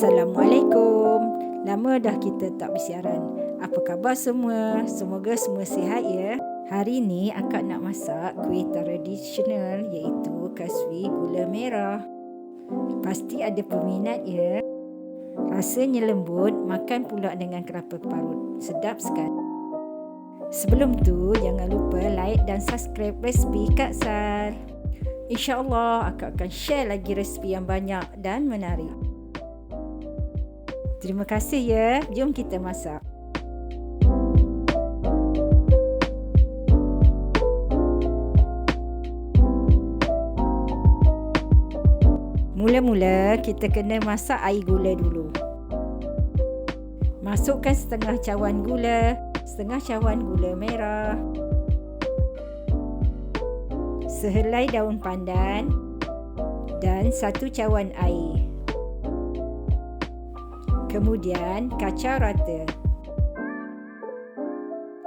Assalamualaikum. Lama dah kita tak bersiaran. Apa khabar semua? Semoga semua sihat ya. Hari ni akak nak masak kuih tradisional iaitu kaswi gula merah. Pasti ada peminat ya. Rasanya lembut, makan pula dengan kelapa parut. Sedap sekali. Sebelum tu, jangan lupa like dan subscribe resipi Kak Sar. InsyaAllah akak akan share lagi resipi yang banyak dan menarik. Terima kasih ya. Jom kita masak. Mula-mula kita kena masak air gula dulu. Masukkan setengah cawan gula, setengah cawan gula merah, sehelai daun pandan dan satu cawan air. Kemudian kacau rata.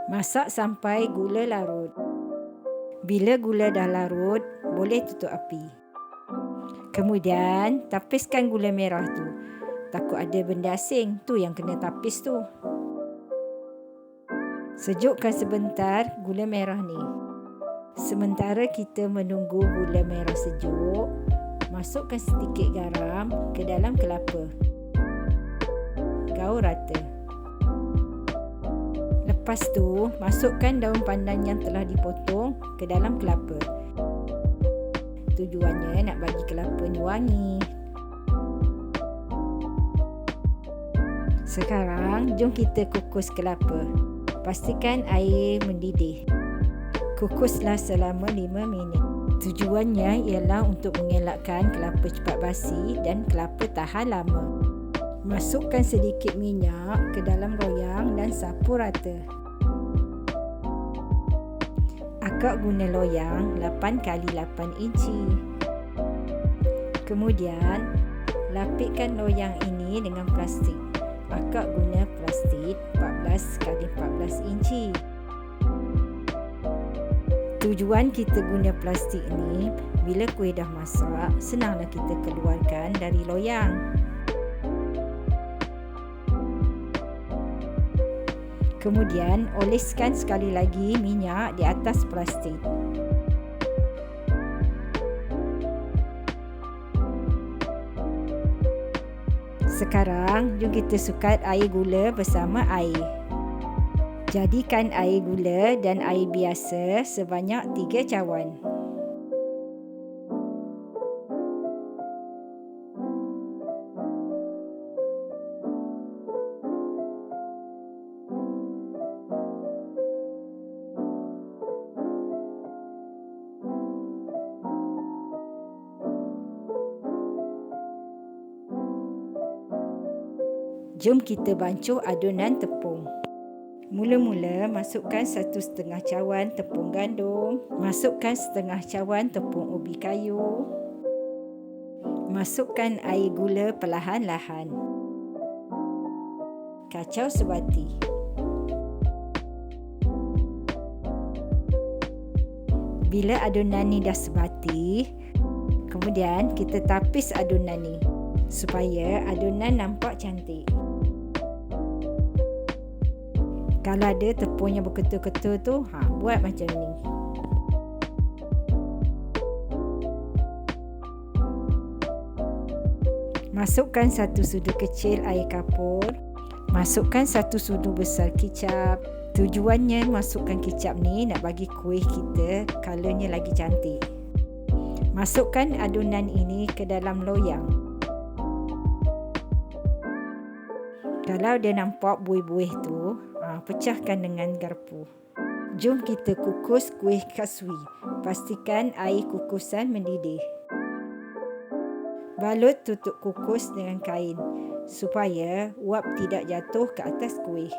Masak sampai gula larut. Bila gula dah larut, boleh tutup api. Kemudian tapiskan gula merah tu. Takut ada benda asing, tu yang kena tapis tu. Sejukkan sebentar gula merah ni. Sementara kita menunggu gula merah sejuk, masukkan sedikit garam ke dalam kelapa. Gaul rata. Lepas tu, masukkan daun pandan yang telah dipotong ke dalam kelapa. Tujuannya nak bagi kelapa ni wangi. Sekarang, jom kita kukus kelapa. Pastikan air mendidih. Kukuslah selama 5 minit. Tujuannya ialah untuk mengelakkan kelapa cepat basi dan kelapa tahan lama. Masukkan sedikit minyak ke dalam loyang dan sapu rata. Akak guna loyang 8 kali 8 inci. Kemudian, lapikkan loyang ini dengan plastik. Akak guna plastik 14 kali 14 inci. Tujuan kita guna plastik ni bila kuih dah masak, senanglah kita keluarkan dari loyang. Kemudian oleskan sekali lagi minyak di atas plastik. Sekarang, jom kita sukat air gula bersama air. Jadikan air gula dan air biasa sebanyak 3 cawan. Jom kita bancuh adunan tepung. Mula-mula masukkan satu setengah cawan tepung gandum. Masukkan setengah cawan tepung ubi kayu. Masukkan air gula perlahan-lahan. Kacau sebati. Bila adunan ni dah sebati, kemudian kita tapis adunan ni supaya adunan nampak cantik. Kalau ada tepung yang berketul-ketul tu, ha, buat macam ni. Masukkan satu sudu kecil air kapur. Masukkan satu sudu besar kicap. Tujuannya masukkan kicap ni nak bagi kuih kita colornya lagi cantik. Masukkan adunan ini ke dalam loyang. Kalau dia nampak buih-buih tu, pecahkan dengan garpu. Jom kita kukus kuih kaswi. Pastikan air kukusan mendidih. Balut tutup kukus dengan kain supaya uap tidak jatuh ke atas kuih.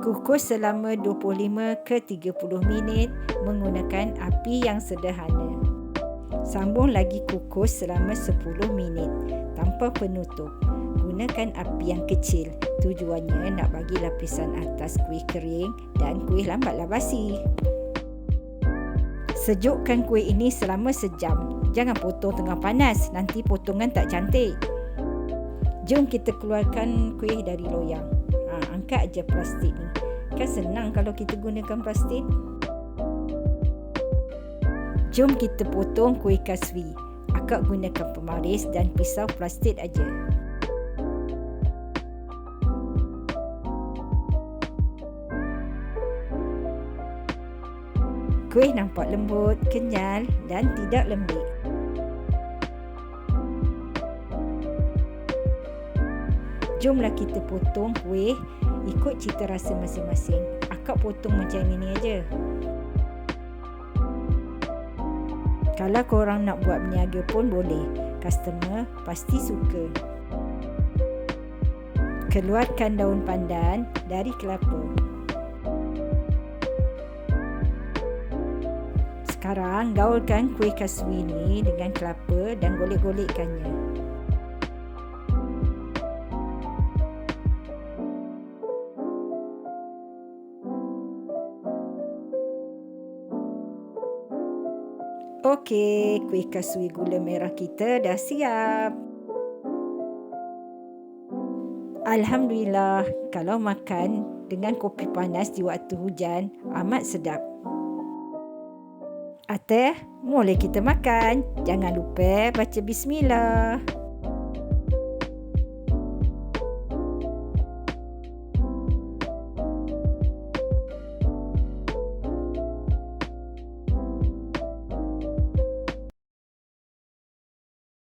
Kukus selama 25 ke 30 minit menggunakan api yang sederhana. Sambung lagi kukus selama 10 minit tanpa penutup gunakan api yang kecil. Tujuannya nak bagi lapisan atas kuih kering dan kuih lambatlah basi. Sejukkan kuih ini selama sejam. Jangan potong tengah panas, nanti potongan tak cantik. Jom kita keluarkan kuih dari loyang. Ha, angkat aja plastik ni. Kan senang kalau kita gunakan plastik. Jom kita potong kuih kaswi. Akak gunakan pemaris dan pisau plastik aja. Kuih nampak lembut, kenyal dan tidak lembik. Jomlah kita potong kuih ikut cita rasa masing-masing. Akak potong macam ini aja. Kalau korang nak buat berniaga pun boleh. Customer pasti suka. Keluarkan daun pandan dari kelapa. Sekarang gaulkan kuih kaswi ni dengan kelapa dan golek-golekkannya. Okey, kuih kaswi gula merah kita dah siap. Alhamdulillah, kalau makan dengan kopi panas di waktu hujan amat sedap. Ateh, boleh kita makan. Jangan lupa baca bismillah.